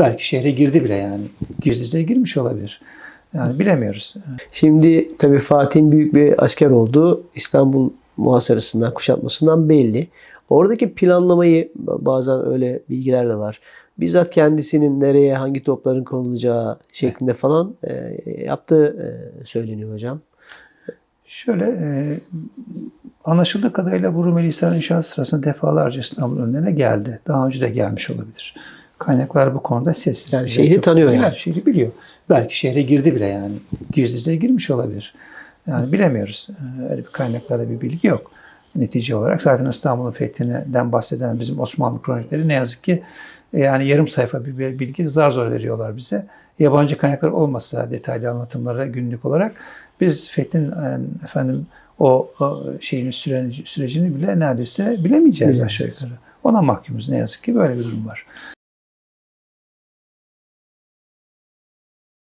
Belki şehre girdi bile yani. Gizlice girmiş olabilir. Yani bilemiyoruz. Şimdi tabii Fatih'in büyük bir asker olduğu İstanbul muhasarasından, kuşatmasından belli. Oradaki planlamayı bazen öyle bilgiler de var. Bizzat kendisinin nereye, hangi topların konulacağı şeklinde falan e, yaptığı e, söyleniyor hocam. Şöyle e, anlaşıldığı kadarıyla bu Rumeli Hisar inşaat sırasında defalarca İstanbul önlerine geldi. Daha önce de gelmiş olabilir. Kaynaklar bu konuda sessiz. Yani şehri tanıyor yani. Şehri biliyor. Belki şehre girdi bile yani. Gizlice girmiş olabilir. Yani bilemiyoruz. Ee, Öyle bir kaynaklarda bir bilgi yok. Netice olarak zaten İstanbul'un fethinden bahseden bizim Osmanlı kronikleri ne yazık ki e, yani yarım sayfa bir bilgi zar zor veriyorlar bize. Yabancı kaynaklar olmasa detaylı anlatımları günlük olarak biz fethin yani efendim o, o şeyin sürecini bile neredeyse Bilemeyeceğiz. aşağı yukarı. Ona mahkumuz ne yazık ki böyle bir durum var.